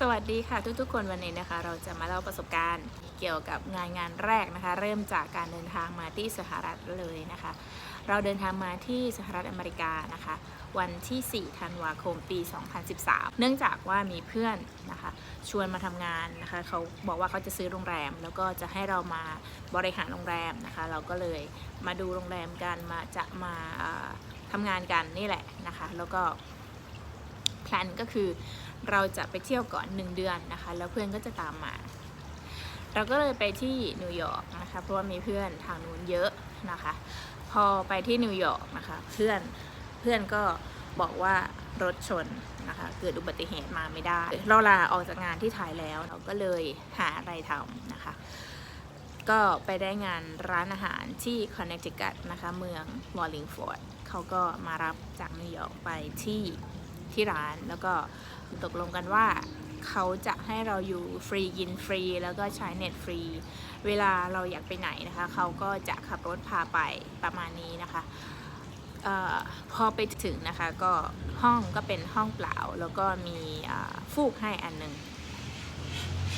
สวัสดีค่ะทุกๆคนวันนี้นะคะ เราจะมาเล่าประสบการณ์เกี่ยวกับงานงานแรกนะคะ เริ่มจากการเดินทางมาที่สหรัฐเลยนะคะ เราเดินทางมาที่สหรัฐอเมริกานะคะ วันที่ 4 ธันวาคมปี 2013 เนื่องจากว่ามีเพื่อนนะคะ ชวนมาทำงานนะคะเขาบอกว่าเขาจะซื้อโรงแรม แล้วก็จะให้เรามาบริหารโรงแรมนะคะ เราก็เลยมาดูโรงแรมกันมาจะมาทำงานกันนี่แหละนะคะ แล้วก็แพลนก็คือ เราจะไปเที่ยวก่อน 1 เดือนนะคะ แล้วเพื่อนก็จะตามมา เราก็เลยไปที่นิวยอร์กนะคะเพราะว่ามีเพื่อนทางนู้นเยอะนะคะ พอไปที่นิวยอร์กนะคะเพื่อนเพื่อนก็บอกว่ารถชนนะคะเกิดอุบัติเหตุมาไม่ได้เราลาออกจากงานที่ไทยแล้วเราก็เลยหาอะไรทำนะคะ ก็ไปได้งานร้านอาหารที่คอนเน c t ิคัตนะคะเมืองวอลลิงฟอร์ดเขาก็มารับจากนิวยอร์กไปที่ที่ร้านแล้วก็ ตกลงกันว่าเขาจะให้เราอยู่ฟรีกินฟรี แล้วก็ใช้เน็ตฟรี เวลาเราอยากไปไหนนะคะเขาก็จะขับรถพาไปประมาณนี้นะคะออพอไปถึงนะคะก็ห้องก็เป็นห้องเปล่า แล้วก็มีฟูกให้อันหนึ่ง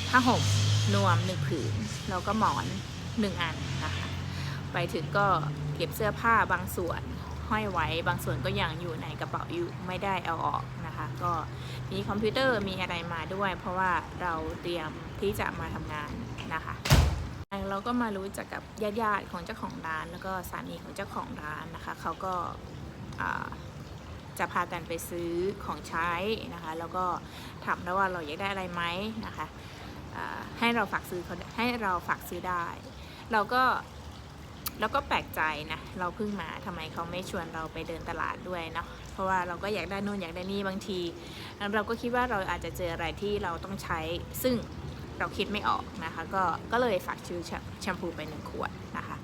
ผ้าห่มนวมหนึ่งผืนแล้วก็หมอนหนึ่งอันนะคะไปถึงก็เก็บเสื้อผ้าบางส่วน ห้อยไว้ บางส่วนก็ยังอยู่ในกระเป๋าอยู่ไม่ได้เอาออกนะคะ ก็มีคอมพิวเตอร์มีอะไรมาด้วย เพราะว่าเราเตรียมที่จะมาทำงานนะคะเราก็มารู้จักกับญาติๆของเจ้าของร้าน แล้วก็สามีของเจ้าของร้านนะคะเขาก็จะพากันไปซื้อของใช้นะคะ แล้วก็ถามแล้วว่าเราอยากได้อะไรไหมนะคะให้เราฝากซื้อเขาให้เราฝากซื้อได้ เราก็ เราก็แปลกใจนะเราเพิ่งมาทำไมเขาไม่ชวนเราไปเดินตลาดด้วยเนาะเพราะว่าเราก็อยากได้นู่นอยากได้นี่บางที เราก็คิดว่าเราอาจจะเจออะไรที่เราต้องใช้ ซึ่งเราคิดไม่ออกนะคะ ก็ก็เลยฝากชื่อแชมพูไปหนึ่งขวดนะคะ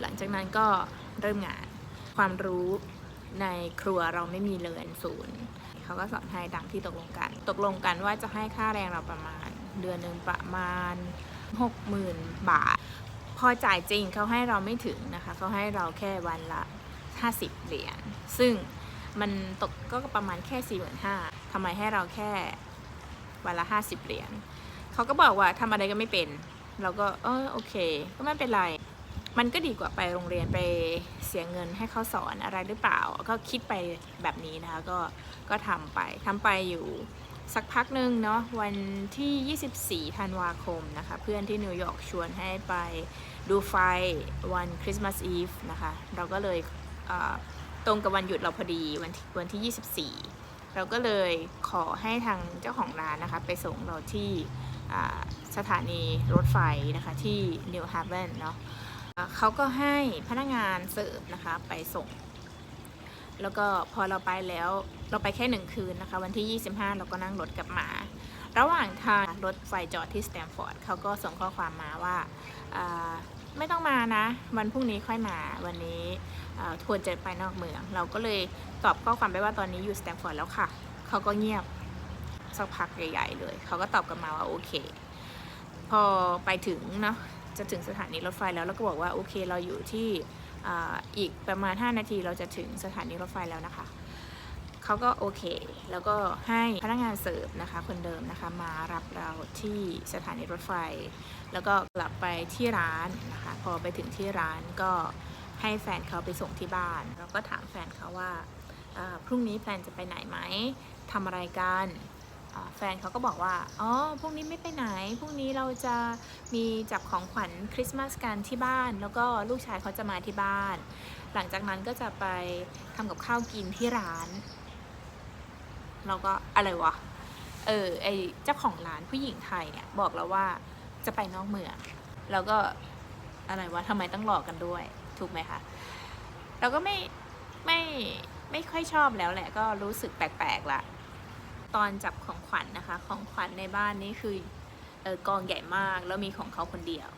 หลังจากนั้นก็เริ่มงานความรู้ในครัวเราไม่มีเลยศูนย์เขาก็สอนให้ดังที่ตกลงกัน ตกลงกันว่าจะให้ค่าแรงเราประมาณ เดือนหนึ่งประมาณ 60,000 บาท พอจ่ายจริงเขาให้เราไม่ถึงนะคะเขาให้เราแค่วันละ 50 เหรียญซึ่งมันตกก็ประมาณแค่ 45,000ทำไมให้เราแค่วันละ 50 เหรียญเขาก็บอกว่าทำอะไรก็ไม่เป็น เราก็เออโอเค ก็ไม่เป็นไร มันก็ดีกว่าไปโรงเรียนไปเสียเงินให้เขาสอนอะไรหรือเปล่า ก็คิดไปแบบนี้นะคะก็ก็ทำไปทำไปอยู่ สักพักหนึ่งเนาะวันที่ 24 ธันวาคมนะคะ เพื่อนที่นิวยอร์กชวนให้ไปดูไฟวันคริสต์มาสอีฟนะคะ เราก็เลยเตรงกับวันหยุดเราพอดีวันที่วันที่ 24 เราก็เลยขอให้ทางเจ้าของร้านนะคะ ไปส่งเราที่สถานีรถไฟนะคะที่นิวฮาร์เ n นเนาะเขาก็ให้พนักงานเสิร์ฟนะคะไปส่ง แล้วก็พอเราไปแล้ว เราไปแค่หนึ่งคืนนะคะ วันที่ 25 เราก็นั่งรถกลับมา ระหว่างทางรถไฟจอดที่สแตมฟอร์ดเขาก็ส่งข้อความมาว่าาไม่ต้องมานะ วันพรุ่งนี้ค่อยมาวันนี้ทัวร์จะไปนอกเมือง เราก็เลยตอบข้อความไปว่าตอนนี้อยู่สแตมฟอร์ดแล้วค่ะ เขาก็เงียบสักพักใหญ่ๆเลย เขาก็ตอบกลับมาว่าโอเค พอไปถึงเนาะจะถึงสถานีรถไฟแล้วแล้วก็บอกว่าโอเคเราอยู่ที่อ,อีกประมาณ 5 นาทีเราจะถึงสถานีรถไฟแล้วนะคะ เขาก็โอเค แล้วก็ให้พนักงานเสิร์ฟนะคะคนเดิมนะคะมารับเราที่สถานีรถไฟ แล้วก็กลับไปที่ร้านนะคะ พอไปถึงที่ร้านก็ให้แฟนเขาไปส่งที่บ้าน แล้วก็ถามแฟนเขาว่าพรุ่งนี้แฟนจะไปไหนไหมทำอะไรกันแฟนเขาก็บอกว่า อ๋อ พรุ่งนี้ไม่ไปไหน พรุ่งนี้เราจะมีจับของขวัญคริสต์มาสกันที่บ้าน แล้วก็ลูกชายเขาจะมาที่บ้าน หลังจากนั้นก็จะไปทำกับข้าวกินที่ร้าน เราก็อะไรวะ เออไอเจ้าของร้านผู้หญิงไทยเนี่ยบอกเราว่าจะไปนอกเมืองแล้วก็อะไรวะทำไมต้องหลอกกันด้วย ถูกไหมคะเราก็ไม่ไม่ไม่ค่อยชอบแล้วแหละก็รู้สึกแปลกๆละตอนจับของขวัญนนะคะ ของขวัญในบ้านนี่คือออกองใหญ่มากแล้วมีของเขาคนเดียว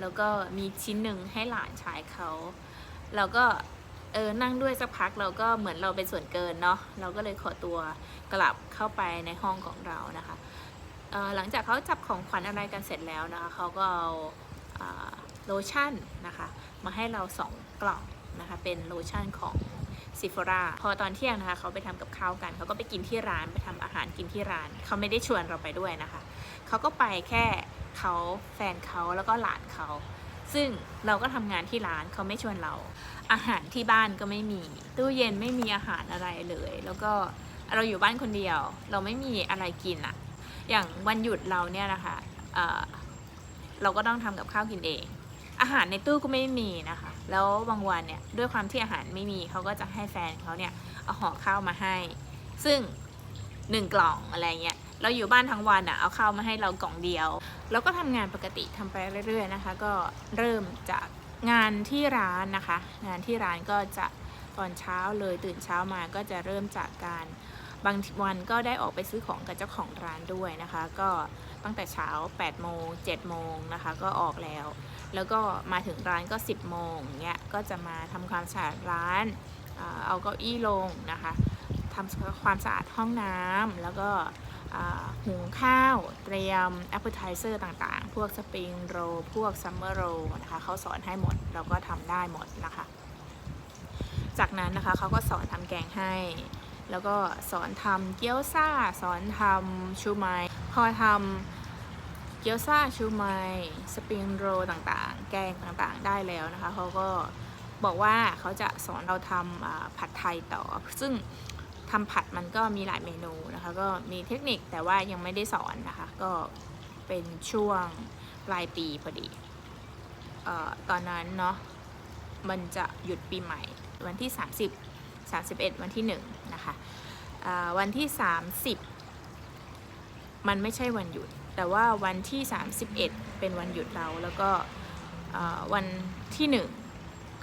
แล้วก็มีชิ้นหนึ่งให้หลานชายเขาเราก็ เออนั่งด้วยสักพักเราก็เหมือนเราเป็นส่วนเกินเนาะเราก็เลยขอตัวกลับเข้าไปในห้องของเรานะคะออหลังจากเขาจับของขวัญอะไรกันเสร็จแล้วนะคะเขาก็เอาอ่าโลชั่นนะคะมาให้เราสองกล่องนะคะเป็นโลชั่นของซิฟราพอตอนเที่ยงนะคะเขาไปทำกับข้าวกันเขาก็ไปกินที่ร้านไปทำอาหารกินที่ร้านเขาไม่ได้ชวนเราไปด้วยนะคะเขาก็ไปแค่เขาแฟนเขาแล้วก็หลานเขา ซึ่งเราก็ทำงานที่ร้านเขาไม่ชวนเรา อาหารที่บ้านก็ไม่มี ตู้เย็นไม่มีอาหารอะไรเลย แล้วก็เราอยู่บ้านคนเดียว เราไม่มีอะไรกินอะอย่างวันหยุดเราเนี่ยนะคะเเราก็ต้องทำกับข้าวกินเอง อาหารในตู้ก็ไม่มีนะคะ แล้วบางวันเนี่ยด้วยความที่อาหารไม่มีเขาก็จะให้แฟนเขาเนี่ยเอาห่อข้าวมาให้ ซึ่งหนึ่งกล่องอะไรเงี้ย เราอยู่บ้านทั้งวันอะ่ะเอาข้าวมาให้เรากล่องเดียว แล้วก็ทำงานปกติทำไปเรื่อยๆนะคะ ก็เริ่มจากงานที่ร้านนะคะ งานที่ร้านก็จะตอนเช้าเลยตื่นเช้ามาก็จะเริ่มจากการบางวันก็ได้ออกไปซื้อของกับเจ้าของร้านด้วยนะคะ ก็ตั้งแต่เช้า8โมง7โมงนะคะก็ออกแล้ว แล้วก็มาถึงร้านก็ 10โมงเงี้ยก็จะมาทำความสะอาดร้านเอาเก้าอี้ลงนะคะทำความสะอาดห้องน้ำแล้วก็ หุงข้าวเตรียม appetizer ต่างๆ พวกสปริงโรพวกซัมเมอร์โรนะคะเขาสอนให้หมดเราก็ทำได้หมดนะคะ จากนั้นนะคะเขาก็สอนทำแกงให้ แล้วก็สอนทำเกี๊ยวซ่า สอนทำชูไมพอทำเกี๊ยวซ่าชูไมสปริงโรต่างๆ แกงต่างๆ ได้แล้วนะคะเขาก็บอกว่าเขาจะสอนเราทำผัดไทยต่อ ซึ่ง ทำผัดมันก็มีหลายเมนูนะคะ ก็มีเทคนิคแต่ว่ายังไม่ได้สอนนะคะ ก็เป็นช่วงปลายปีพอดีเออตอนนั้นเนาะมันจะหยุดปีใหม่ วันที่ 30 31 วันที่1นะคะวันที่ 30 มันไม่ใช่วันหยุด แต่ว่าวันที่ 31 เป็นวันหยุดเราแล้วก็วันที่ 1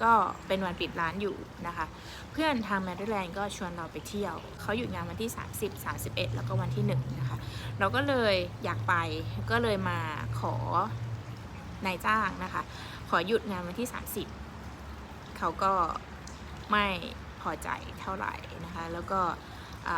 ก็เป็นวันปิดร้านอยู่นะคะ เพื่อนทางแมริแลนด์ก็ชวนเราไปเที่ยว เขาหยุดงานวันที่ 30 31 แล้วก็วันที่ 1 นะคะ เราก็เลยอยากไปก็เลยมาขอนายจ้างนะคะ ขอหยุดงานวันที่ 30 เขาก็ไม่พอใจเท่าไหร่นะคะ แล้วก็อ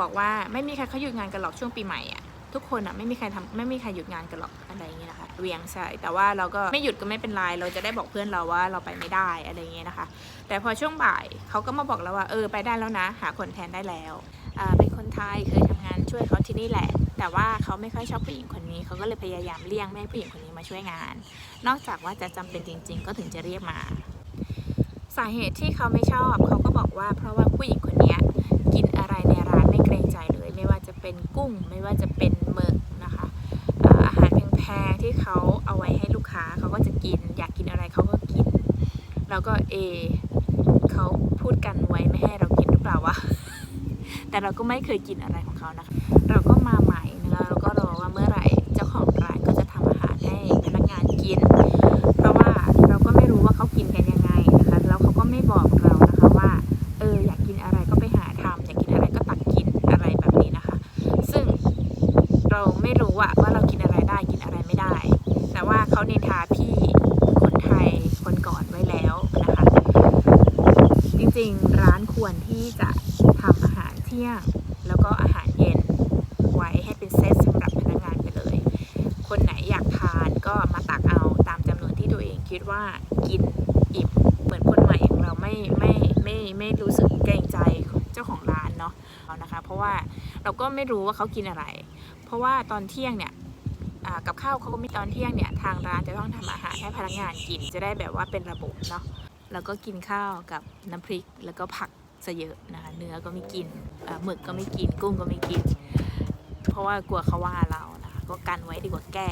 บอกว่าไม่มีใครเขาหยุดงานกันหรอกช่วงปีใหม่อะ ทุกคนอะไม่มีใครทำไม่มีใครหยุดงานกันหรอกอะไรอย่างเงี้ยนะคะเวียงใช่แต่ว่าเราก็ไม่หยุดก็ไม่เป็นไรเราจะได้บอกเพื่อนเราว่าเราไปไม่ได้อะไรอย่างเงี้ยนะคะ แต่พอช่วงบ่ายเขาก็มาบอกเราว่าเออไปได้แล้วนะ หาคนแทนได้แล้วเป็นคนไทยเคยทำงานช่วยเขาที่นี่แหละ แต่ว่าเขาไม่ค่อยชอบผู้หญิงคนนี้เขาก็เลยพยายามเลี่ยงไม่ให้ผู้หญิงคนนี้มาช่วยงาน นอกจากว่าจะจำเป็นจริง ๆ ก็ถึงจะเรียกมา สาเหตุที่เขาไม่ชอบเขาก็บอกว่าเพราะว่าผู้หญิงคนนี้ เป็นกุ้งไม่ว่าจะเป็นหมึกนะคะอาอาหารแพงๆที่เขาเอาไว้ให้ลูกค้าเขาก็จะกิน อยากกินอะไรเขาก็กิน แล้วก็เอเขาพูดกันไว้ไม่ให้เรากินหรือเปล่าวะแต่เราก็ไม่เคยกินอะไรของเขานะคะ เราก็มาใหม่ ที่จะทำอาหารเที่ยง แล้วก็อาหารเย็นไว้ให้เป็นเซตสำหรับพนักงานไปเลย คนไหนอยากทานก็มาตักเอาตามจำนวนที่ตัวเองคิดว่ากินอิ่มเหมือนคนใหม่อย่างเราไม่ไม่ไม่ไม่รู้สึกเกรงใจเจ้าของร้านเนาะเานะคะ เพราะว่าเราก็ไม่รู้ว่าเขากินอะไร เพราะว่าตอนเที่ยงเนี่ยกับข้าวเขาก็มีตอนเที่ยงเนี่ยทางร้านจะต้องทำอาหารให้พนักงานกินจะได้แบบว่าเป็นระบบเนาะแล้วก็กินข้าวกับน้ำพริกแล้วก็ผัก ซะเยอะนะคะเนื้อก็ไม่กินหมึกก็ไม่กิน กุ้งก็ไม่กิน เพราะว่ากลัวเขาว่าเรานะคะก็กันไว้ดีกว่าแก้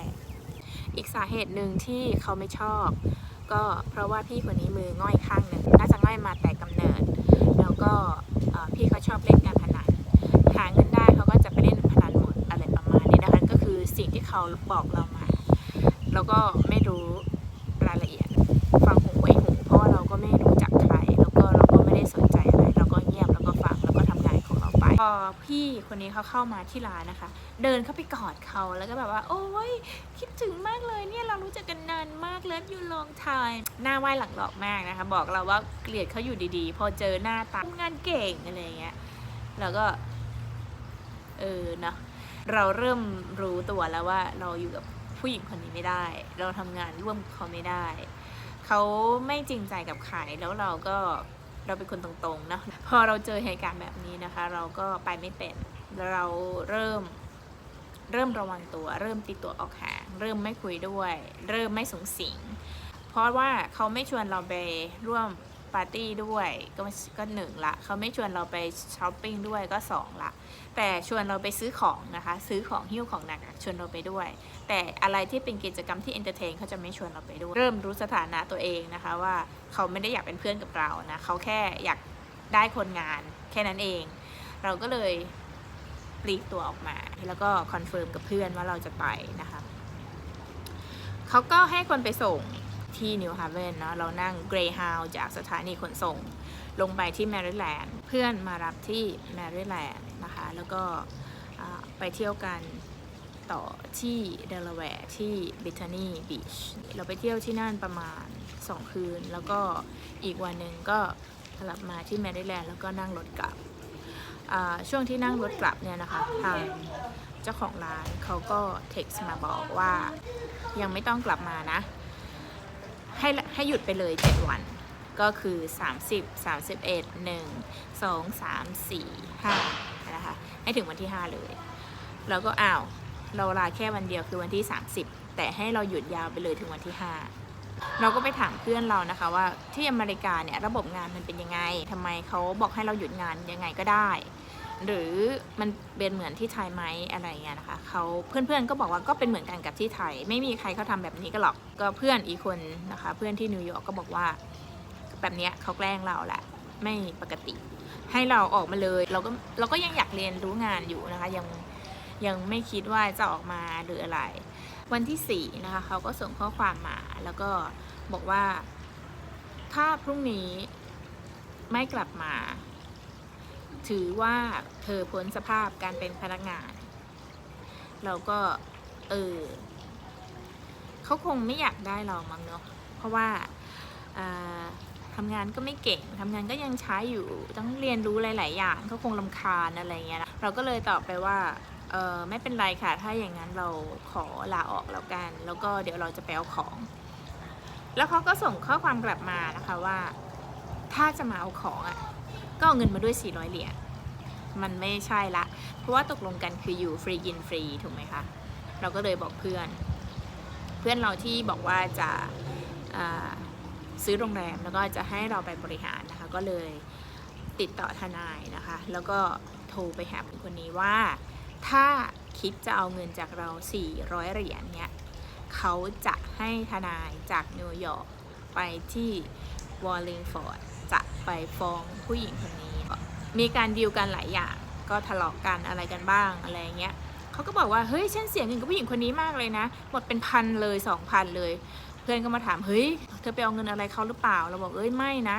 อีกสาเหตุหนึ่งที่เขาไม่ชอบ ก็เพราะว่าพี่คนนี้มือง่อยข้างหนึ่งน่าจะง่อยมาแต่กำเนิด แล้วก็พี่เขาชอบเล่นการพนันหาเงินได้เขาก็จะไปเล่นพนันหมดอะไรประมาณนี้นะคะก็คือสิ่งที่เขาบอกเรามา แล้วก็ไม่รู้รายละเอียดฟัง พอพี่คนนี้เขาเข้ามาที่ร้านนะคะ เดินเข้าไปกอดเขาแล้วก็แบบว่า โอ้ยคิดถึงมากเลยเนี่ยเรารู้จักกันนานมากแล้วอยู่ลองทายหน้าไหว้หลังหลอกมากนะคะ บอกเราว่าเกลียดเขาอยู่ดีๆ พอเจอหน้าตาทำงานเก่งอะไรเงี้ยแล้วก็ เออเนาะเราเริ่มรู้ตัวแล้วว่าเราอยู่กับผู้หญิงคนนี้ไม่ได้ เราทำงานร่วมเขาไม่ได้ เขาไม่จริงใจกับใครแล้วเราก็เราเป็นคนตรงๆเนะ พอเราเจอเหตุการณ์แบบนี้นะคะ เราก็ไปไม่เป็นเราเริ่มเริ่มระวังตัว เริ่มตีตัวออกห่างเริ่มไม่คุยด้วย เริ่มไม่สูงสิง เพราะว่าเขาไม่ชวนเราไปร่วมปาร์ตี้ด้วยก็ก็หนึ่งละเขาไม่ชวนเราไปช้อปปิ้งด้วยก็สองละแต่ชวนเราไปซื้อของนะคะ ซื้อของหิ้วของหนักชวนเราไปด้วย แต่อะไรที่เป็นกิจกรรมที่เอนเตอร์เทนเขาจะไม่ชวนเราไปด้วย เริ่มรู้สถานะตัวเองนะคะว่าเขาไม่ได้อยากเป็นเพื่อนกับเรานะเขาแค่อยาก ได้คนงานแค่นั้นเอง เราก็เลยปลีกตัวออกมา แล้วก็คอนเฟิร์มกับเพื่อนว่าเราจะไปนะคะเขาก็ให้คนไปส่งที่นิวฮาเวนเนาะเรานั่งเกรย์ฮาวจากสถานีขนส่ง ลงไปที่แมริแลนด์เพื่อนมารับที่แมริแลนด์นะคะ แล้วก็ไปเที่ยวกันต่อที่เดลาแวร์ที่บิทานีบีชเราไปเที่ยวที่นั่นประมาณ 2 คืน แล้วก็อีกวันหนึ่งก็ กลับมาที่แมริแลนด์แล้วก็นั่งรถกลับ ช่วงที่นั่งรถกลับเนี่ยนะคะทางเจ้าของร้านเขาก็เท็กซ์มาบอกว่ายังไม่ต้องกลับมานะ ให้ให้หยุดไปเลย 7 วัน ก็คือ 30 31 1 2 3 4 5นะคะให้ถึงวันที่ 5 เลย แล้วก็อ้าวเราลาแค่วันเดียวคือวันที่ 30 แต่ให้เราหยุดยาวไปเลยถึงวันที่ 5 เราก็ไปถามเพื่อนเรานะคะว่าที่อเมริกาเนี่ยระบบงานมันเป็นยังไงทำไมเขาบอกให้เราหยุดงานยังไงก็ได้ หรือมันเป็นเหมือนที่ไทยไหมอะไรเงี้ยนะคะเขาเพื่อนๆก็บอกว่าก็เป็นเหมือนกันกับที่ไทย ไม่มีใครเขาทำแบบนี้ก็หรอกก็เพื่อนอีกคนนะคะ เพื่อนที่นิวยอร์กก็บอกว่าแบบเนี้ยเขาแกล้งเราแหละไม่ปกติ ให้เราออกมาเลยเราก็เราก็ยังอยากเรียนรู้งานอยู่นะคะ ยังยังไม่คิดว่าจะออกมาหรืออะไร วันที่สี่นะคะเขาก็ส่งข้อความมา แล้วก็บอกว่า ถ้าพรุ่งนี้ไม่กลับมา ถือว่าเธอพ้นสภาพการเป็นพนักงาน เราก็เออเขาคงไม่อยากได้เรามั้งเนาะเพราะว่าอ่าทำงานก็ไม่เก่งทำงานก็ยังใช้อยู่ ต้องเรียนรู้หลาย ๆ อย่างเขาคงลำคาญอะไรเงี้ยนะเราก็เลยตอบไปว่า เออไม่เป็นไรค่ะ ถ้าอย่างนั้นเราขอลาออกแล้วกัน แล้วก็เดี๋ยวเราจะไปเอาของ แล้วเขาก็ส่งข้อความกลับมานะคะว่า ถ้าจะมาเอาของอะ ก็เอาเงินมาด้วย 400 เหรียญ มันไม่ใช่ละ เพราะว่าตกลงกันคืออยู่ฟรีกินฟรีถูกไหมคะ เราก็เลยบอกเพื่อน เพื่อนเราที่บอกว่าจะาซื้อโรงแรมแล้วก็จะให้เราไปบริหารนะคะ ก็เลยติดต่อทนายนะคะ แล้วก็โทรไปหาคนนี้ว่า ถ้าคิดจะเอาเงินจากเรา 400 เหรียญเนี่ยเขาจะให้ทนายจากนิวยอร์กไปที่วอลลิงฟอร์ดจะไปฟ้องผู้หญิงคนนี้ มีการดีลกันหลายอย่าง ก็ทะเลาะกันอะไรกันบ้างอะไรเงี้ยเขาก็บอกว่า เฮ้ยฉันเสียเงินกับผู้หญิงคนนี้มากเลยนะ หมดเป็นพันเลยสองพันเลย เพื่อนก็มาถาม เฮ้ย เธอไปเอาเงินอะไรเขาหรือเปล่า เราบอกเอ้ยไม่นะ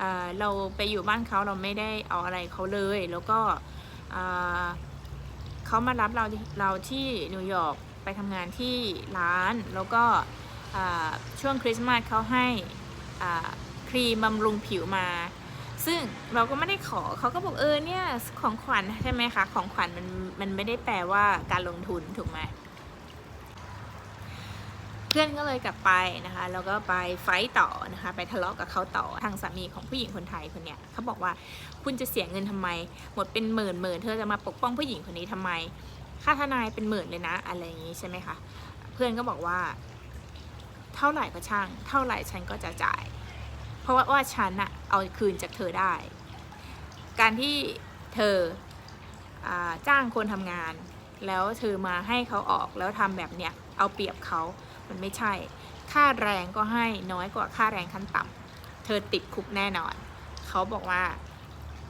อ่าเราไปอยู่บ้านเขาเราไม่ได้เอาอะไรเขาเลย แล้วก็ เขามารับเราเราที่นิวยอร์กไปทำงานที่ร้าน แล้วก็ช่วงคริสต์มาสเขาให้ครีมบำรุงผิวมา ซึ่งเราก็ไม่ได้ขอเขาก็บอกเออเนี่ยของขวัญใช่ไหมคะ ของขวัญมันมันไม่ได้แปลว่าการลงทุนถูกไหม พื่อนก็เลยกลับไปนะคะแล้วก็ไปไฟต์ต่อนะคะไปทะเลาะกับเขาต่อทางสามีของผู้หญิงคนไทยคนเนี้ยเขาบอกว่าคุณจะเสียเงินทำไม หมดเป็นหมื่นหมื่นเธอจะมาปกป้องผู้หญิงคนนี้ทำไม ค่าทนายเป็นหมื่นเลยนะ อะไรอย่างนี้ใช่ไหมคะเพื่อนก็บอกว่า เท่าไหร่ก็ช่าง เท่าไหร่ฉันก็จะจ่าย เพราะว่าว่าฉันอะเอาคืนจากเธอได้ การที่เธออจ้างคนทำงาน แล้วเธอมาให้เขาออกแล้วทำแบบเนี้ยเอาเปรียบเขา มันไม่ใช่ ค่าแรงก็ให้น้อยกว่าค่าแรงขั้นต่ำเธอติดคุกแน่นอน เขาบอกว่า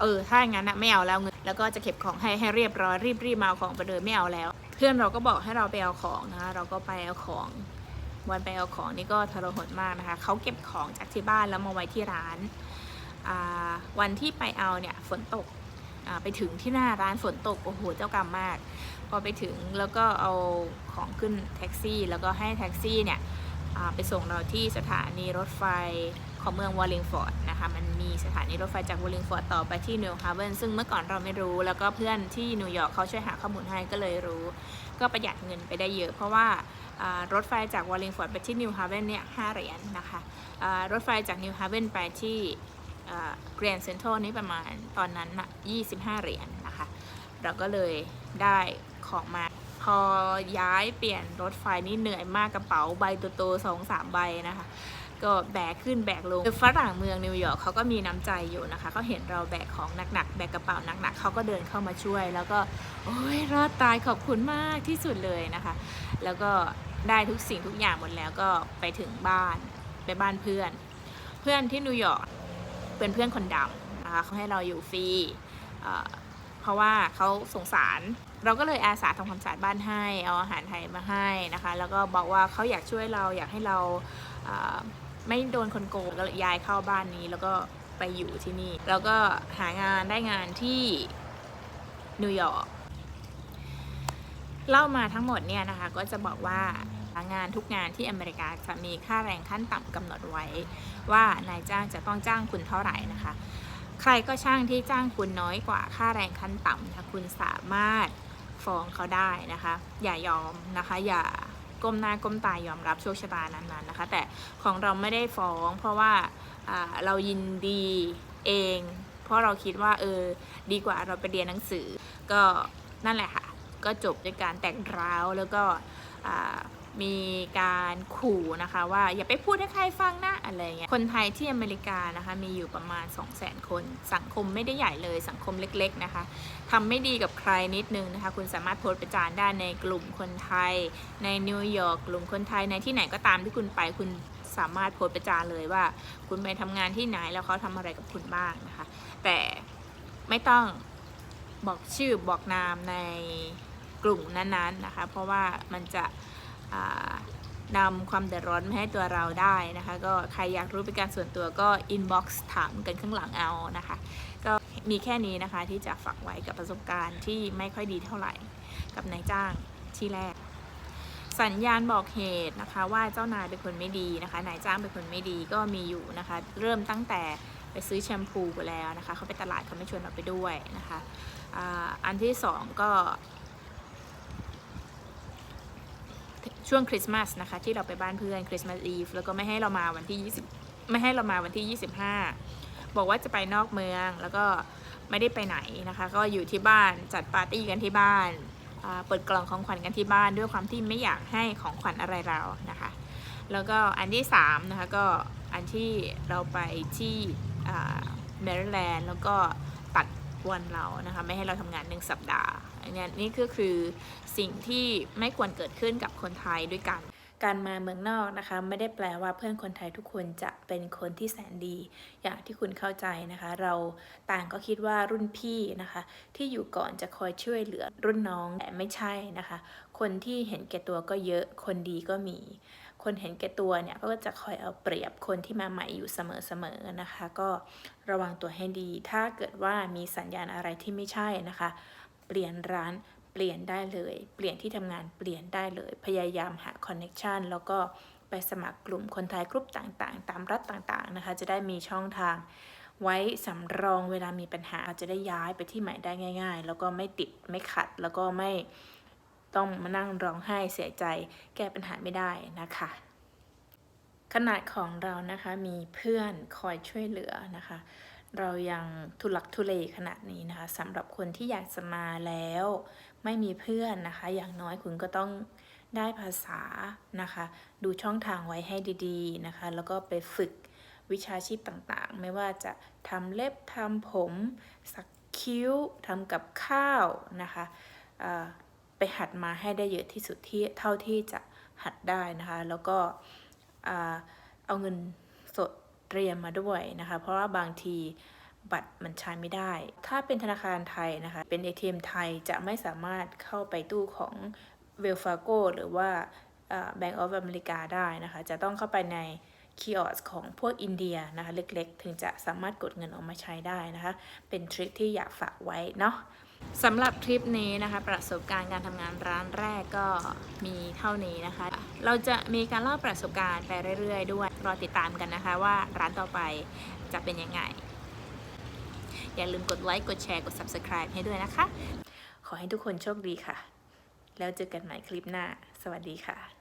เออ ถ้าอย่างนั้นนะไม่เอาแล้วเงิน แล้วก็จะเก็บของให้ให้เรียบร้อยรีบรีบมาเอาของไปเลยไม่เอาแล้ว เพื่อนเราก็บอกให้เราไปเอาของนะคะเราก็ไปเอาของวันไปเอาของนี่ก็ทรหดมากนะคะ เขาเก็บของจากที่บ้านแล้วมาไว้ที่ร้าน วันที่ไปเอาเนี่ยฝนตก ไปถึงที่หน้าร้านฝนตกโอ้โหเจ้ากรรมมาก พอไปถึงแล้วก็เอาของขึ้นแท็กซี่ แล้วก็ให้แท็กซี่เนี่ยไปส่งเราที่สถานีรถไฟของเมืองวอลลิงฟอร์ดนะคะมันมีสถานีรถไฟจากวอลลิงฟอร์ดต่อไปที่นิวฮาร์เวนซึ่งเมื่อก่อนเราไม่รู้ แล้วก็เพื่อนที่นิวยอร์กเขาช่วยหาข้อมูลให้ก็เลยรู้ ก็ประหยัดเงินไปได้เยอะ เพราะว่ารถไฟจากวอลลิงฟอร์ดไปที่นิวฮาร์เวนเนี่ยห้าเหรียญนะคะรถไฟจากนิวฮาร์เวนไปที่ เกรนเซ็นทรัลนี่ประมาณตอนนั้นนะ25 เหรียญนะคะ เราก็เลยได้ของมา พอย้ายเปลี่ยนรถไฟนี่เหนื่อยมากกระเป๋าใบโตๆสองสามใบนะคะ ก็แบกขึ้นแบกลงฝรั่งเมืองนิวยอร์กเขาก็มีน้ำใจอยู่นะคะเขาเห็นเราแบกของหนักๆ แบกกระเป๋าหนักๆเขาก็เดินเข้ามาช่วย แล้วก็โอ้ยรอดตายขอบคุณมากที่สุดเลยนะคะ แล้วก็ได้ทุกสิ่งทุกอย่างหมดแล้วก็ไปถึงบ้านไปบ้านเพื่อน เพื่อนที่นิวยอร์ก เป็นเพื่อนคนดำนะคะเขาให้เราอยู่ฟรีเพราะว่าเขาสงสาร เราก็เลยอาสาทำความสะอาดบ้านให้เอาอาหารไทยมาให้นะคะ แล้วก็บอกว่าเขาอยากช่วยเราอยากให้เราไม่โดนคนโกงก็เลยย้ายเข้าบ้านนี้แล้วก็ไปอยู่ที่นี่ แล้วก็หางานได้งานที่นิวยอร์กเล่ามาทั้งหมดเนี่ยนะคะก็จะบอกว่า งานทุกงานที่อเมริกาจะมีค่าแรงขั้นต่ำกำหนดไว้ ว่านายจ้างจะต้องจ้างคุณเท่าไหร่นะคะ ใครก็ช่างที่จ้างคุณน้อยกว่าค่าแรงขั้นต่ำถ้าคุณสามารถฟ้องเขาได้นะคะ อย่ายอมนะคะ อย่าก้มหน้าก้มตายอมรับโชคชะตานั้นๆนนะคะ แต่ของเราไม่ได้ฟ้องเพราะว่าเรายินดีเอง เพราะเราคิดว่าเออดีกว่าเราไปเรียนหนังสือ ก็นั่นแหละค่ะ ก็จบด้วยการแตกร้าวแล้วก็ มีการขู่นะคะว่าอย่าไปพูดให้ใครฟังนะอะไรเงี้ยคนไทยที่อเมริกานะคะมีอยู่ประมาณ 2 0 0 0 0 0 คน สังคมไม่ได้ใหญ่เลยสังคมเล็กๆนะคะทำไม่ดีกับใครนิดนึงนะคะ คุณสามารถโพสต์ประจานได้ในกลุ่มคนไทย ในนิวยอร์กกลุ่มคนไทยในที่ไหนก็ตามที่คุณไปคุณสามารถโพสต์ประจานเลยว่า คุณไปทำงานที่ไหนแล้วเขาทำอะไรกับคุณบ้างนะคะ แต่ไม่ต้องบอกชื่อบอกนามในกลุ่มนั้นๆนะคะ เพราะว่ามันจะ นำความเดือดร้อนมาให้ตัวเราได้นะคะ ก็ใครอยากรู้เป็นการส่วนตัวก็ inbox ถามกันข้างหลังเอานะคะ ก็มีแค่นี้นะคะที่จะฝากไว้กับประสบการณ์ที่ไม่ค่อยดีเท่าไหร่ กับนายจ้างที่แรก สัญญาณบอกเหตุนะคะ ว่าเจ้านายเป็นคนไม่ดีนะคะนายจ้างเป็นคนไม่ดีก็มีอยู่นะคะ เริ่มตั้งแต่ไปซื้อแชมพูไปแล้วนะคะเขาไปตลาดเขาไม่ชวนเราไปด้วยนะคะอันที่สองก็ ช่วงคริสต์มาสนะคะ ที่เราไปบ้านเพื่อนคริสต์มาสอีฟแล้วก็ไม่ให้เรามาวันที่ 20 ไม่ให้เรามาวันที่ 25 บอกว่าจะไปนอกเมืองแล้วก็ไม่ได้ไปไหนนะคะ ก็อยู่ที่บ้านจัดปาร์ตี้กันที่บ้านเปิดกล่องของขวัญกันที่บ้านด้วยความที่ไม่อยากให้ของขวัญอะไรเรานะคะ แล้วก็อันที่3นะคะก็อันที่เราไปที่แมริแลนด์แล้วก็ตัดวันเรานะคะ ไม่ให้เราทำงานหนึ่งสัปดาห์ เนี้ยนี่ก็คือสิ่งที่ไม่ควรเกิดขึ้นกับคนไทยด้วยกัน การมาเมืองนอกนะคะ ไม่ได้แปลว่าเพื่อนคนไทยทุกคนจะเป็นคนที่แสนดี อย่างที่คุณเข้าใจนะคะ เราต่างก็คิดว่ารุ่นพี่นะคะ ที่อยู่ก่อนจะคอยช่วยเหลือรุ่นน้องแต่ไม่ใช่นะคะ คนที่เห็นแก่ตัวก็เยอะคนดีก็มีคนเห็นแก่ตัวเนี่ยก็จะคอยเอาเปรียบคนที่มาใหม่อยู่เสมอๆนะคะ ก็ระวังตัวให้ดี ถ้าเกิดว่ามีสัญญาณอะไรที่ไม่ใช่นะคะ เปลี่ยนร้านเปลี่ยนได้เลย เปลี่ยนที่ทำงานเปลี่ยนได้เลย พยายามหาคอนเน็ชันแล้วก็ไปสมัครกลุ่มคนไทยกลุ่มต่างๆ ตามรัฐต่างๆนะคะจะได้มีช่องทางไว้สำรองเวลามีปัญหาจะได้ย้ายไปที่ใหม่ได้ง่าย ๆ แล้วก็ไม่ติดไม่ขัด แล้วก็ไม่ต้องมานั่งร้องไห้เสียใจ แก้ปัญหาไม่ได้นะคะ ขนาดของเรานะคะมีเพื่อนคอยช่วยเหลือนะคะ เรายังทุลักทุเลขนาดนี้นะคะสำหรับคนที่อยากจะมาแล้ว ไม่มีเพื่อนนะคะ อย่างน้อยคุณก็ต้องได้ภาษานะคะ ดูช่องทางไว้ให้ดีๆนะคะ แล้วก็ไปฝึกวิชาชีพต่างๆ ไม่ว่าจะทำเล็บทำผม สักคิ้วทำกับข้าวนะคะไปหัดมาให้ได้เยอะที่สุดที่เท่าที่จะหัดได้นะคะ แล้วก็อเอาเงิน เตรียมมาด้วยนะคะ เพราะว่าบางทีบัตรมันใช้ไม่ได้ ถ้าเป็นธนาคารไทยนะคะ เป็น ATM ไทยจะไม่สามารถเข้าไปตู้ของ w e l l Fargo หรือว่า Bank of America ได้นะคะ จะต้องเข้าไปในคีออสของพวกอินเดียนะคะ เล็กๆ ถึงจะสามารถกดเงินออกมาใช้ได้นะคะ เป็นทริคที่อยากฝากไว้เนาะสำหรับทริปนี้นะคะ ประสบการณ์การทำงานร้านแรกก็มีเท่านี้นะคะ เราจะมีการเล่าประสบการณ์ไปเรื่อยๆ ด้วย รอติดตามกันนะคะว่าร้านต่อไปจะเป็นยังไง อย่าลืมกดไลค์ กดแชร์ กด Subscribe ให้ด้วยนะคะ ขอให้ทุกคนโชคดีค่ะ แล้วเจอกันใหม่คลิปหน้า สวัสดีค่ะ